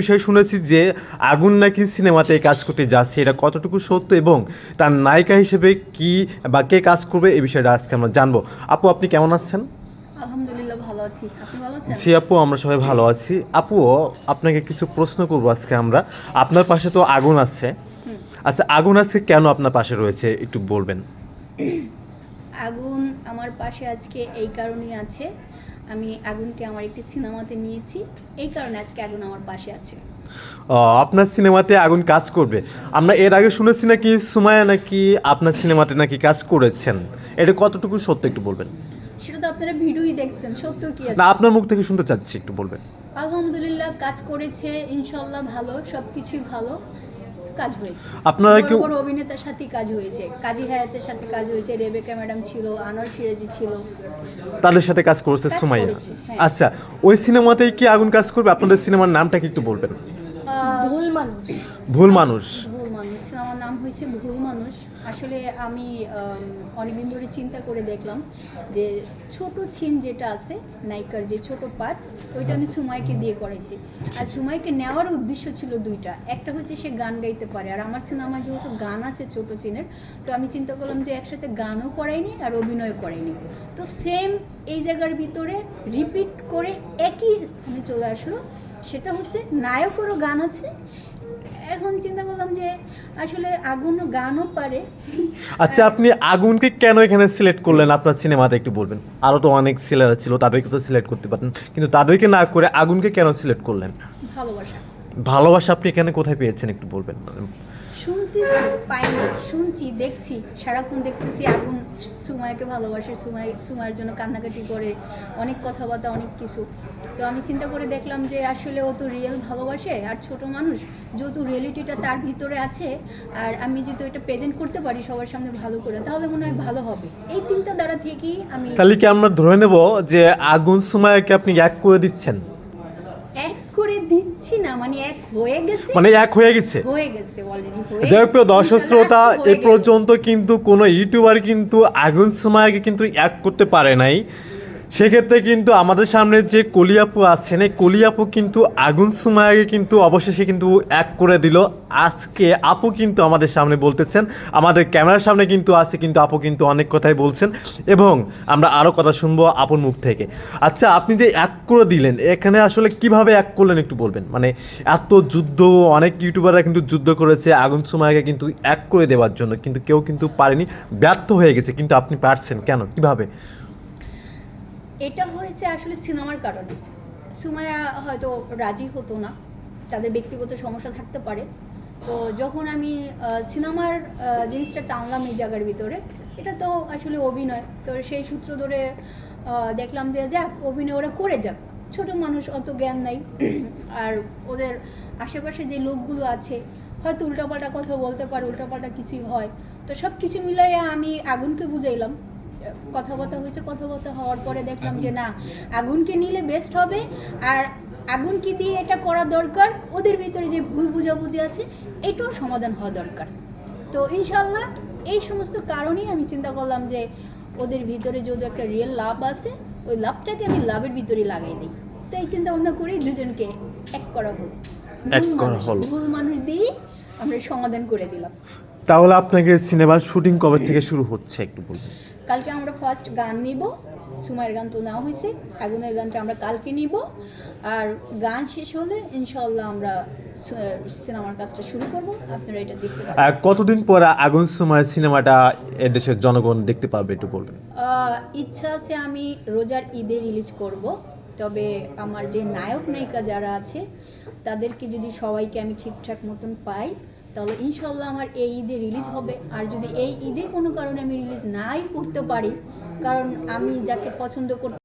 বিষয় শুনেছি যে আগুন নাকি সিনেমাতে কাজ করতে যাচ্ছে এটা কতটুকু সত্য এবং তার নায়িকা হিসেবে কি বা কে কাজ করবে এই বিষয়টা আজকে আমরা জানব। আপু আপনি কেমন আছেন? আলহামদুলিল্লাহ ভালো আছি। আপনি ভালো আছেন? জি আপু আমরা সবাই ভালো আছি। আপু আপনাকে কিছু প্রশ্ন করব আজকে আমরা। আপনার পাশে তো আগুন আছে। আচ্ছা আগুন আছে কেন আপনার পাশে রয়েছে একটু বলবেন? আগুন আমার পাশে আজকে এই কারণেই আছে। আমি আগুনকে আমার একটি সিনেমাতে নিয়েছি। এই কারণে আজকে আগুন আমার পাশে আছে। আপনার সিনেমাতে আগুন কাজ করবে। আমরা এর আগে শুনেছি নাকি সুমায়া নাকি আপনার সিনেমাতে নাকি কাজ করেছেন? এটা কতটুকু সত্য একটু বলবেন? সেটা তো আপনারা ভিডিওই দেখছেন সত্য কি আছে? না আপনার মুখ থেকে শুনতে চাচ্ছি একটু বলবেন। আলহামদুলিল্লাহ কাজ করেছে ইনশাল্লাহ ভালো সব কিছুই ভালো। কাজ হয়েছে। আপনারা কি বড় অভিনেতার সাথে কাজ হয়েছে। কাজী হায়াতের সাথে কাজ হয়েছে রেবেকা ম্যাডাম ছিল আনোয়ার সিরাজি ছিল। তাদের সাথে কাজ করেছে সুমাইয়া। হ্যাঁ। আচ্ছা ওই সিনেমাতেই কি আগুন কাজ করবে? আপনাদের সিনেমার নামটা কি একটু বলবেন? ভুল মানুষ। ভুল মানুষ। মানুষ, আমার নাম হয়েছে ভুল মানুষ। আসলে আমি অনেকদিন ধরে চিন্তা করে দেখলাম যে ছোট সিন যেটা আছে, নায়িকার যে ছোট পার্ট ওইটা আমি সুমাইকে দিয়ে করাইছি। আর সুমাইকে নেওয়ার উদ্দেশ্য ছিল দুইটা। একটা হচ্ছে সে গান গাইতে পারে। আর আমার সিনেমায় যেহেতু গান আছে ছোট চিনের তো আমি চিন্তা করলাম যে একসাথে গানও করাইনি আর অভিনয় করাইনি। তো সেম এই জায়গার ভিতরে রিপিট করে একই স্থানে চলে আসলো। সেটা হচ্ছে নায়কেরও গান আছে এখন চিন্তা করলাম যে আসলে আগুন গানও পারে। আচ্ছা আপনি আগুনকে কেন এখানে সিলেক্ট করলেন? আপনার সিনেমাতে একটু বলবেন। আরও তো অনেক সিলেরা ছিল তাদেরকে তো সিলেক্ট করতে পারতেন। কিন্তু তাদেরকে না করে আগুনকে কেন সিলেক্ট করলেন? ভালোবাসা। ভালোবাসা আপনি এখানে কোথায় পেয়েছেন একটু বলবেন? শুনতেছি পাইনি শুনছি দেখছি সারাক্ষণ দেখতেছি আগুন সুমায়াকে ভালোবাসে সুমাই সুমায়ের জন্য কান্নাকাটি করে অনেক কথাবার্তা অনেক কিছু। তো আমি চিন্তা করে দেখলাম যে আসলে ও তো রিয়েল ভালোবাসে আর ছোট মানুষ যেহেতু রিয়েলিটিটা তার ভিতরে আছে আর আমি যদি এটা প্রেজেন্ট করতে পারি সবার সামনে ভালো করে তাহলে মনে হয় ভালো হবে। এই চিন্তাধারা থেকেই আমি তাহলে কি আমরা ধরে নেব যে আগুন সুমায়াকে আপনি এক করে দিচ্ছেন? দিচ্ছি না মানে এক হয়ে গেছে। মানে এক হয়ে গেছে। হয়ে গেছে অলরেডি যাই হোক প্রিয় দর্শক শ্রোতা এ পর্যন্ত কিন্তু কোনো ইউটিউবার কিন্তু আগুন আগে কিন্তু এক করতে পারে নাই। সেক্ষেত্রে কিন্তু আমাদের সামনে যে কলিয়াপু আছেন, এই কলিয়াপু কিন্তু আগুন সুমায়াকে কিন্তু অবশেষে কিন্তু এক করে দিল। আজকে আপু কিন্তু আমাদের সামনে বলতেছেন, আমাদের ক্যামেরার সামনে কিন্তু আছে, কিন্তু আপু কিন্তু অনেক কথাই বলছেন এবং আমরা আরও কথা শুনব আপুর মুখ থেকে। আচ্ছা আপনি যে এক করে দিলেন, এখানে আসলে কীভাবে এক করলেন একটু বলবেন? মানে এত যুদ্ধ, অনেক ইউটিউবাররা কিন্তু যুদ্ধ করেছে আগুন সুমায়াকে কিন্তু এক করে দেওয়ার জন্য, কিন্তু কেউ কিন্তু পারেনি, ব্যর্থ হয়ে গেছে, কিন্তু আপনি পারছেন কেন? কীভাবে? এটা হয়েছে আসলে সিনেমার কারণে। সুমায়া হয়তো রাজি হতো না। তাদের ব্যক্তিগত সমস্যা থাকতে পারে। তো যখন আমি সিনেমার জিনিসটা টানলাম এই জায়গার ভিতরে, এটা তো আসলে অভিনয়। তো সেই সূত্র ধরে দেখলাম যে, যাক, অভিনয় ওরা করে যাক। ছোট মানুষ অত জ্ঞান নাই। আর ওদের আশেপাশে যে লোকগুলো আছে, হয়তো উল্টাপাল্টা কথা বলতে পারে, উল্টাপাল্টা কিছুই হয়। তো সব কিছু মিলাইয়া আমি আগুনকে বুঝাইলাম। কথাবার্তা হয়েছে কথাবার্তা হওয়ার পরে দেখলাম যে না আগুনকে নিলে বেস্ট হবে আর আগুনকে দিয়ে এটা করা দরকার ওদের ভিতরে যে ভুল বুঝাবুঝি আছে এটাও সমাধান হওয়া দরকার। তো ইনশাল্লাহ এই সমস্ত কারণেই আমি চিন্তা করলাম যে ওদের ভিতরে যদি একটা রিয়েল লাভ আছে ওই লাভটাকে আমি লাভের ভিতরে লাগাই দিই। তো এই চিন্তা ভাবনা করেই দুজনকে এক করা হলো। এক করা হলো। ভুল মানুষ দিয়েই আমরা সমাধান করে দিলাম। তাহলে আপনাকে সিনেমার শুটিং কবে থেকে শুরু হচ্ছে একটু বলবেন? কালকে আমরা ফার্স্ট গান নিব সুমাইয়ের গান তো নেওয়া হয়েছে আগুনের গানটা আমরা কালকে নিব আর গান শেষ হলে ইনশাল্লাহ আমরা সিনেমার কাজটা শুরু করব আপনারা এটা দেখতে পাবেন কতদিন পর আগুন সুমায় সিনেমাটা দেশের জনগণ দেখতে পারবে একটু বলবেন? ইচ্ছা আছে আমি রোজার ঈদে রিলিজ করব তবে আমার যে নায়ক নায়িকা যারা আছে তাদেরকে যদি সবাইকে আমি ঠিকঠাক মতন পাই তাহলে ইনশাল্লাহ আমার এই ঈদে রিলিজ হবে। আর যদি এই ঈদে কোনো কারণে আমি রিলিজ নাই করতে পারি, কারণ আমি যাকে পছন্দ করতে